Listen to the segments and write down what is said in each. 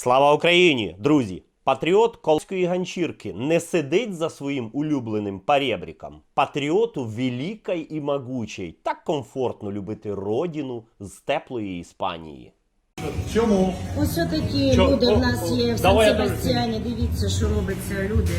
Слава Україні, друзі! Патріот Колської ганчірки не сидить за своїм улюбленим паребріком. Патріоту великий і могучий. Так комфортно любити родину з теплої Іспанії. Чому? Ось такі Чо- люди о, в нас є в давай Сан-Себастьяні. Дивіться, що робиться люди.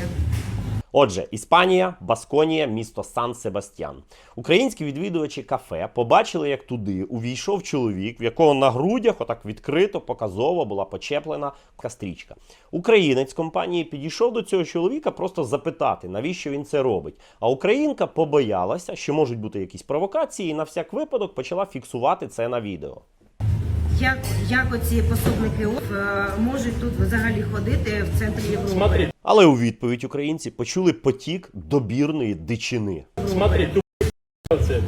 Отже, Іспанія, Басконія, місто Сан Себастьян. Українські відвідувачі кафе побачили, як туди увійшов чоловік, в якого на грудях отак відкрито, показово була почеплена кастрічка. Українець компанії підійшов до цього чоловіка просто запитати, навіщо він це робить. А українка побоялася, що можуть бути якісь провокації, і на всяк випадок почала фіксувати це на відео Як, як оці пособники ОФ е, можуть тут взагалі ходити в центрі Європи? Смотри, Але у відповідь українці почули потік добірної дичини. смотри, тупые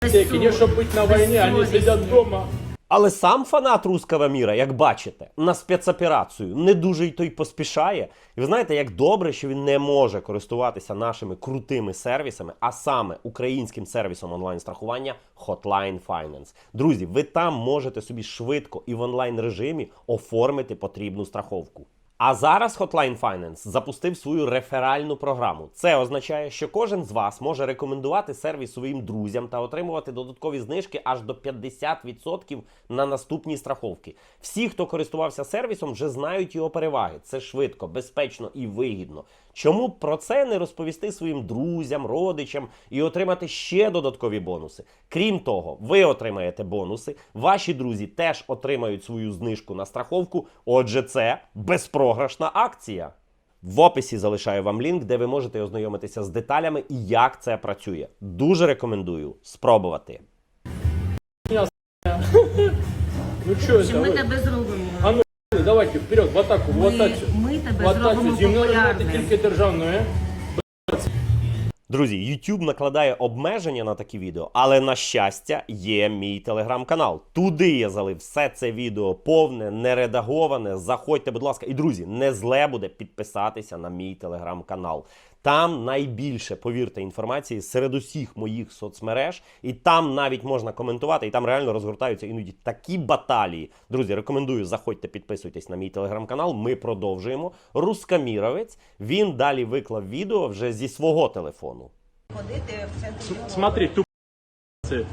Теки, не чтобы быть на войне, они сидят дома. Але сам фанат руского міра, як бачите, на спецоперацію не дуже й той поспішає. І ви знаєте, як добре, що він не може користуватися нашими крутими сервісами, а саме українським сервісом онлайн-страхування Hotline Finance. Друзі, ви там можете собі швидко і в онлайн режимі оформити потрібну страховку. А зараз Hotline Finance запустив свою реферальну програму. Це означає, що кожен з вас може рекомендувати сервіс своїм друзям та отримувати додаткові знижки аж до 50% на наступні страховки. Всі, хто користувався сервісом, вже знають його переваги. Це швидко, безпечно і вигідно. Чому б про це не розповісти своїм друзям, родичам і отримати ще додаткові бонуси? Крім того, ви отримаєте бонуси, ваші друзі теж отримають свою знижку на страховку. Отже, це безпрограшна акція. В описі залишаю вам лінк, де ви можете ознайомитися з деталями і як це працює. Дуже рекомендую спробувати. Ну Чи ми тебе зробимо? Давайте вперед, в атаку, в атаку. ми тебе В атаку, зробимо популярним. тільки державною. Друзі, YouTube накладає обмеження на такі відео, але на щастя є мій телеграм-канал. Туди я залив все це відео повне, нередаговане. Заходьте, будь ласка, і друзі, не зле буде підписатися на мій телеграм-канал. Там найбільше, повірте, інформації серед усіх моїх соцмереж, і там навіть можна коментувати, і там реально розгортаються іноді такі баталії. Друзі, рекомендую, заходьте, підписуйтесь на мій телеграм-канал. Ми продовжуємо. Рускаміровець він далі виклав відео вже зі свого телефону. Ходити в центрі Європи. Смотри, тупые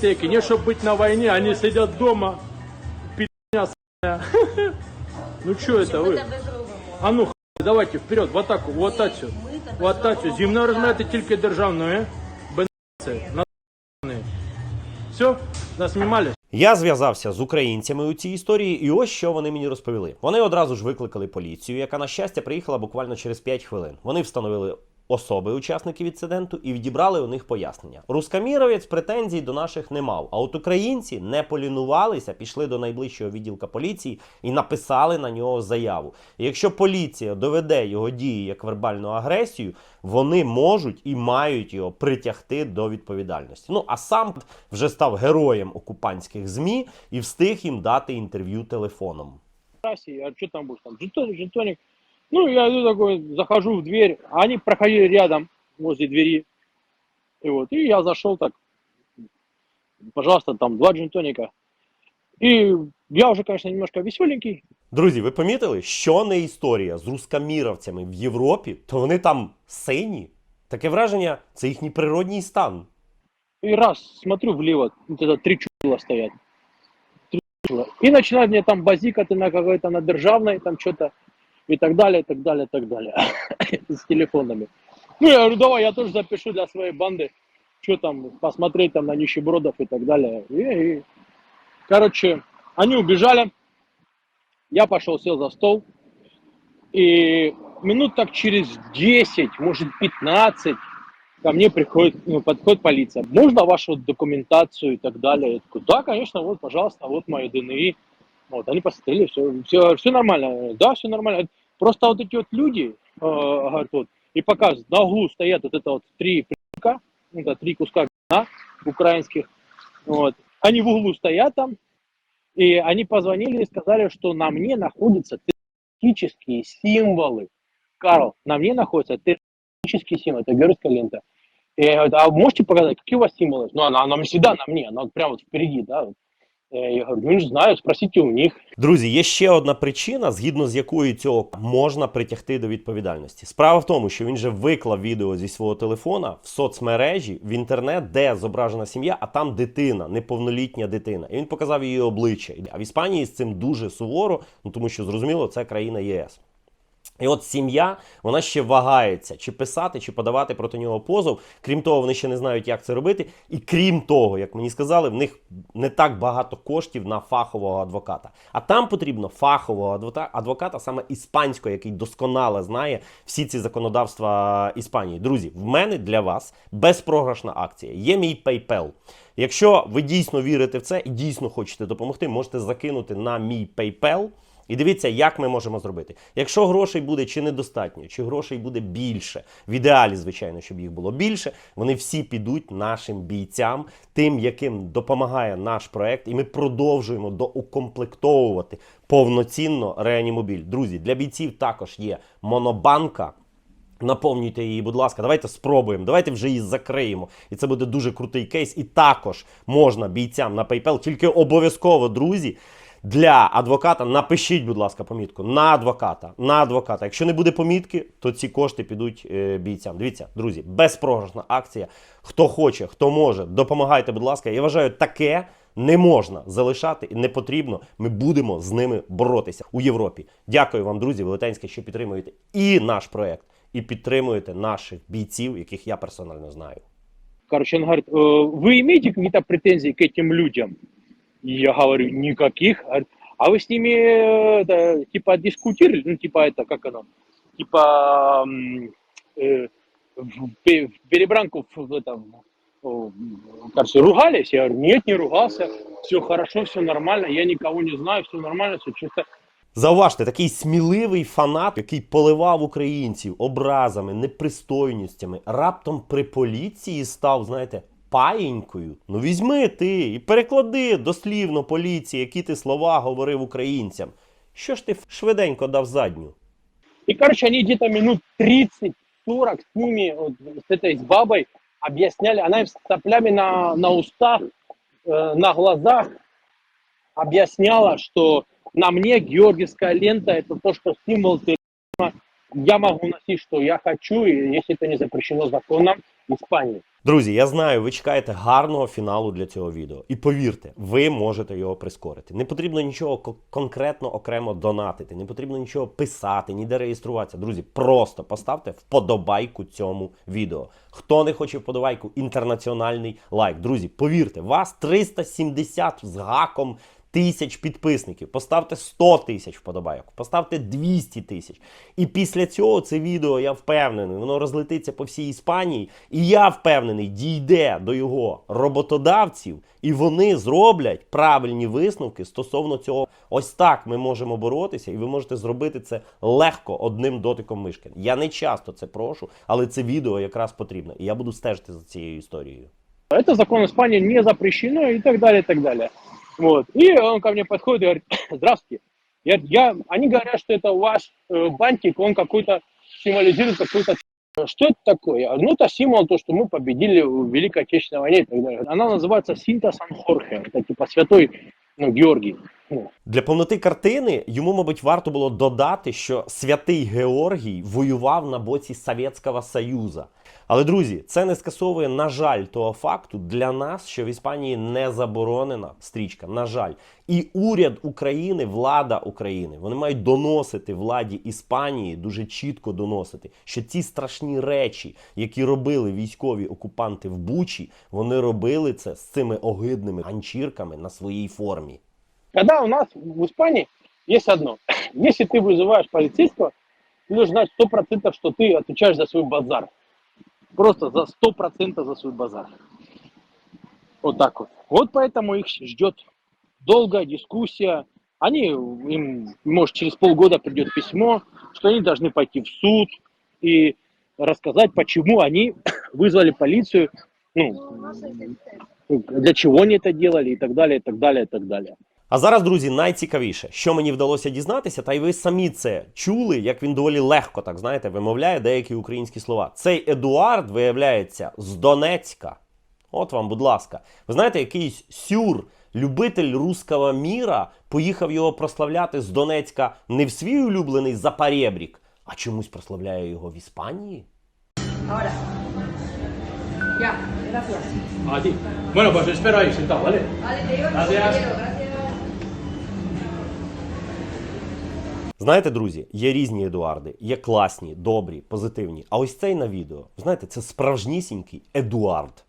Теки, не чтобы быть на войне, они сидят дома. Пи***ня с***ня. Ну что это Ми вы? тебе зробимо. А ну, хуй, давайте вперед, в атаку, в атаку. В атаку. Зімно розмовляти тільки державною. На Все? Нас знімали? Я зв'язався з українцями у цій історії, і ось що вони мені розповіли. Вони одразу ж викликали поліцію, яка на щастя приїхала буквально через 5 хвилин. Вони встановили особи учасників інциденту і відібрали у них пояснення. Рускаміровець претензій до наших не мав. А от українці не полінувалися, пішли до найближчого відділка поліції і написали на нього заяву. І якщо поліція доведе його дії як вербальну агресію, вони можуть і мають його притягти до відповідальності. Ну а сам вже став героєм окупантських змі і встиг їм дати інтерв'ю телефоном. а что там будешь? Там жетон, жетоник. Ну, я иду такой, захожу в дверь, а они проходили рядом, возле двери. И вот, и я зашел так, пожалуйста, там два джинтоника. И я уже, конечно, немножко веселенький. Друзі, ви помітили, що не історія з рускаміровцями в Європі, то вони там сині. Таке враження, це їхній природній стан. И раз смотрю влево, вот это три чула стоят. Три чула. И начинают мне там базикать на какой-то на державной, там что-то и так далее, и так далее, и так далее. С телефонами. Ну, я говорю, давай, я тоже запишу для своей банды, что там, посмотреть там на нищебродов и так далее. И, и, короче, они убежали, я пошел, сел за стол, и минут так через 10, может 15, ко мне приходит, ну, подходит полиция. Можно вашу документацию и так далее? Я такой, да, конечно, вот, пожалуйста, вот мое ДНИ. Вот, они посмотрели, все, все, все нормально. Да, все нормально. Просто вот эти вот люди, э, говорят, вот, и показывают, на углу стоят вот это вот три прика, ну, это три куска говна украинских, вот. Они в углу стоят там, и они позвонили и сказали, что на мне находятся террористические символы. Карл, на мне находятся террористические символы, это геройская лента. И я говорю, а можете показать, какие у вас символы? Ну, она, она всегда на мне, она вот прямо вот впереди, да. вот. Э, Я говорю, ну не знаю, спросіть у них. Друзі, є ще одна причина, згідно з якою цього можна притягти до відповідальності. Справа в тому, що він же виклав відео зі свого телефона в соцмережі, в інтернет, де зображена сім'я, а там дитина, неповнолітня дитина. І він показав її обличчя. А в Іспанії з цим дуже суворо, ну тому що зрозуміло, це країна ЄС. І от сім'я, вона ще вагається, чи писати, чи подавати проти нього позов. Крім того, вони ще не знають, як це робити. І крім того, як мені сказали, в них не так багато коштів на фахового адвоката. А там потрібно фахового адвоката, саме іспанського, який досконало знає всі ці законодавства Іспанії. Друзі, в мене для вас безпрограшна акція. Є мій PayPal. Якщо ви дійсно вірите в це і дійсно хочете допомогти, можете закинути на мій PayPal. І дивіться, як ми можемо зробити. Якщо грошей буде чи недостатньо, чи грошей буде більше, в ідеалі, звичайно, щоб їх було більше, вони всі підуть нашим бійцям, тим, яким допомагає наш проект, і ми продовжуємо доукомплектовувати повноцінно реанімобіль. Друзі, для бійців також є монобанка. Наповнюйте її, будь ласка, давайте спробуємо. Давайте вже її закриємо. І це буде дуже крутий кейс. І також можна бійцям на PayPal, тільки обов'язково, друзі Для адвоката напишіть, будь ласка, помітку на адвоката. На адвоката. Якщо не буде помітки, то ці кошти підуть е, бійцям. Дивіться, друзі, безпрограшна акція. Хто хоче, хто може, допомагайте, будь ласка. Я вважаю, таке не можна залишати і не потрібно. Ми будемо з ними боротися у Європі. Дякую вам, друзі, велетенське, що підтримуєте і наш проект, і підтримуєте наших бійців, яких я персонально знаю. Короче, он говорит, «Э, вы имеете какие-то претензии к этим людям? И я говорю, никаких. Говорит, А вы с ними, э, это, типа, дискутировали? Ну, типа, это, как оно? Типа, м, э, в, пе- в перебранку в, в этом, о, короче, ругались? Я говорю, нет, не ругался. Все хорошо, все нормально. Я никого не знаю, все нормально, все чисто. Зауважте, такий сміливий фанат, який поливав українців образами, непристойностями, раптом при поліції став, знаєте, паєнькою. Ну візьми ти і переклади дослівно поліції, які ти слова говорив українцям. Що ж ти швиденько дав задню? И, короче, они где-то минут 30-40 с ними, вот, с этой с бабой, объясняли. Она им с соплями на, на устах, э, на глазах объясняла, что на мне георгиевская лента – это то, что символ терроризма. Я могу носить, что я хочу, и если это не запрещено законом Испании. Друзі, я знаю, ви чекаєте гарного фіналу для цього відео. І повірте, ви можете його прискорити. Не потрібно нічого конкретно окремо донатити, не потрібно нічого писати, ніде реєструватися. Друзі, просто поставте вподобайку цьому відео. Хто не хоче вподобайку, інтернаціональний лайк. Друзі, повірте, вас 370 з гаком тисяч підписників. Поставте 100 тисяч вподобайок, поставте 200 тисяч. І після цього це відео, я впевнений, воно розлетиться по всій Іспанії. І я впевнений, дійде до його роботодавців, і вони зроблять правильні висновки стосовно цього. Ось так ми можемо боротися, і ви можете зробити це легко одним дотиком мишки. Я не часто це прошу, але це відео якраз потрібно. І я буду стежити за цією історією. Это закон Испании не запрещено и так далее, и так далее. Вот. И он ко мне подходит и говорит, здравствуйте. Я, я, они говорят, что это ваш э, бантик, он какой-то символизирует какой-то... Что это такое? Я говорю, Ну, это символ, то, что мы победили в Великой Отечественной войне и так далее. Она называется Синта Сан Хорхе. Это типа святой ну, Георгий. Ну, Для повноти картини йому, мабуть, варто було додати, що святий Георгій воював на боці Совєтського Союзу. Але друзі, це не скасовує, на жаль, того факту для нас, що в Іспанії не заборонена стрічка. На жаль, і уряд України, влада України, вони мають доносити владі Іспанії, дуже чітко доносити, що ці страшні речі, які робили військові окупанти в Бучі, вони робили це з цими огидними ганчірками на своїй формі. Когда у нас в Испании есть одно. Если ты вызываешь полицейского, ты должен знать 100%, что ты отвечаешь за свой базар. Просто за 100% за свой базар. Вот так вот. Вот поэтому их ждет долгая дискуссия. Они, им, может, через полгода придет письмо, что они должны пойти в суд и рассказать, почему они вызвали полицию, ну, для чего они это делали и так далее, и так далее, и так далее. А зараз, друзі, найцікавіше, що мені вдалося дізнатися, та й ви самі це чули, як він доволі легко, так знаєте, вимовляє деякі українські слова. Цей Едуард виявляється з Донецька. От вам, будь ласка. Ви знаєте, якийсь сюр любитель руского міра поїхав його прославляти з Донецька не в свій улюблений Запорєбрік, а чомусь прославляє його в Іспанії? Ahora. Ya, gracias. A ti. Bueno, pues espero ahí sentado, ¿vale? Vale, te digo, Gracias. compañero, gracias. Знаєте, друзі, є різні Едуарди, є класні, добрі, позитивні. А ось цей на відео, знаєте, це справжнісінький Едуард.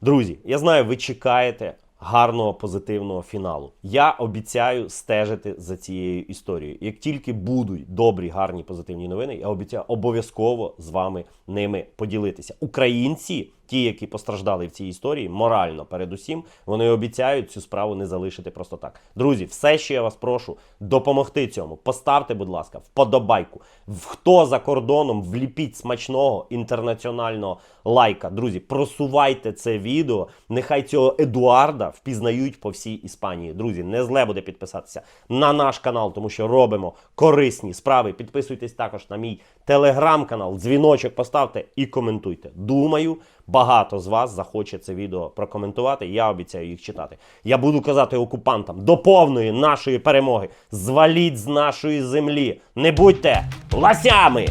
Друзі, я знаю, ви чекаєте гарного позитивного фіналу. Я обіцяю стежити за цією історією. Як тільки будуть добрі, гарні позитивні новини, я обіцяю обов'язково з вами ними поділитися. Українці, ті, які постраждали в цій історії, морально передусім, вони обіцяють цю справу не залишити просто так. Друзі, все, що я вас прошу, допомогти цьому. Поставте, будь ласка, вподобайку. Хто за кордоном, вліпіть смачного інтернаціонального лайка. Друзі, просувайте це відео. Нехай цього Едуарда впізнають по всій Іспанії. Друзі, не зле буде підписатися на наш канал, тому що робимо корисні справи. Підписуйтесь також на мій телеграм-канал, дзвіночок поставте і коментуйте. Думаю, багато з вас захоче це відео прокоментувати. Я обіцяю їх читати. Я буду казати окупантам до повної нашої перемоги. Зваліть з нашої землі. Не будьте ласями!